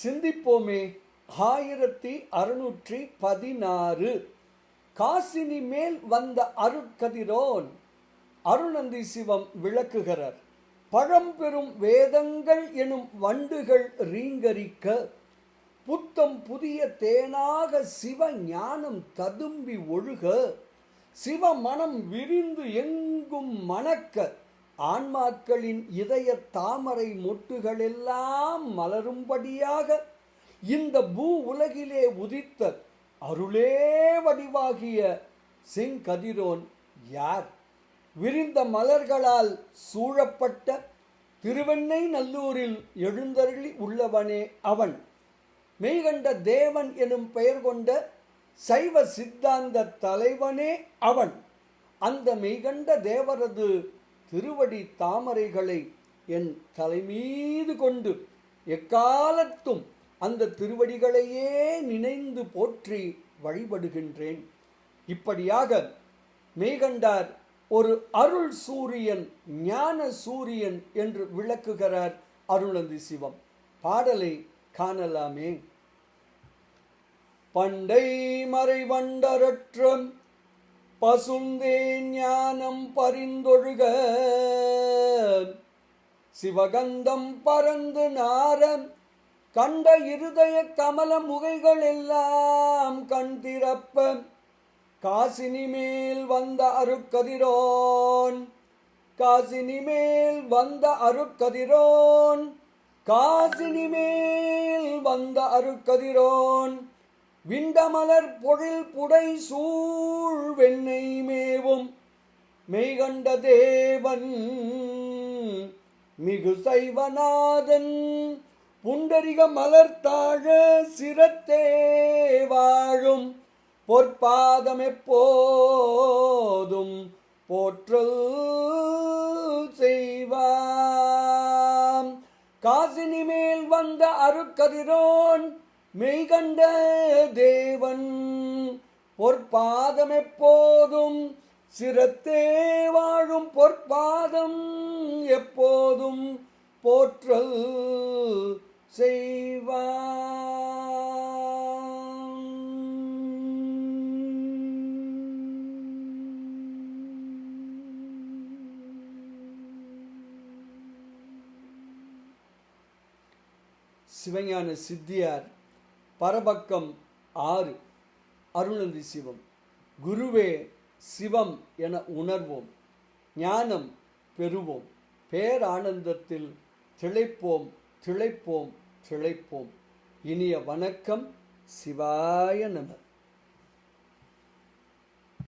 சிந்திப்போமே. ஆயிரத்தி அறுநூற்றி பதினாறு. காசினி மேல் வந்த அருட்கதிரோன் அருணந்தி சிவம் விளக்குகிறார். பழம்பெரும் வேதங்கள் எனும் வண்டுகள் ரீங்கரிக்க புத்தம் புதிய தேனாக சிவ ஞானம் ததும்பி ஒழுக சிவ மனம் விரிந்து எங்கும் மணக்க ஆன்மாக்களின் இதய தாமரை மொட்டுகளெல்லாம் மலரும்படியாக இந்த பூ உலகிலே உதித்த அருளே வடிவாகிய செங்கதிரோன் யார்? விரிந்த மலர்களால் சூழப்பட்ட திருவெண்ணை நல்லூரில் எழுந்தருளி உள்ளவனே அவன். மெய்கண்ட தேவன் எனும் பெயர் கொண்ட சைவ சித்தாந்த தலைவனே அவன். அந்த மெய்கண்ட தேவரது திருவடி தாமரைகளை என் தலைமீது கொண்டு எக்காலத்தும் அந்த திருவடிகளையே நினைந்து போற்றி வழிபடுகின்றேன். இப்படியாக மேகண்டார் ஒரு அருள் சூரியன் ஞான சூரியன் என்று விளக்குகிறார் அருளந்தி சிவம். பாடலை காணலாமே. பண்டை மறைவண்டரற்றம் பசுந்தே ஞானம் பரிந்தொழுக. சிவகந்தம் பறந்து நாரம் கண்ட இருதய கமல முகைகள் எல்லாம் கண் திறப்ப. காசினி மேல் வந்த அருக்கதிரோன். காசினி மேல் வந்த அருக்கதிரோன். காசினி மேல் வந்த அருக்கதிரோன். விண்டமலர் பொழில் புடை சூ வெண்ணை மேவும் மெய்கண்ட தேவன் மிகு சைவநாதன் புண்டரிக மலர்த்தாழ சிரத்தே வாழும் பொற்பாதம் எப்போதும் போற்றல் செய்வாம். காசினி மேல் வந்த அருக்கதிரோன் மெய்கண்ட தேவன் பொற்பாதம் எப்போதும் சிரத்தே வாழும் பொற்பாதம் எப்போதும் போற்றல் சிவஞான சித்தியார் பரபக்கம் ஆறு. அருணந்தி சிவம். குருவே சிவம் என உணர்வோம். ஞானம் பெறுவோம். பேரானந்தத்தில் திளைப்போம் திளைப்போம் திளைப்போம். இனிய வணக்கம். சிவாய நமர்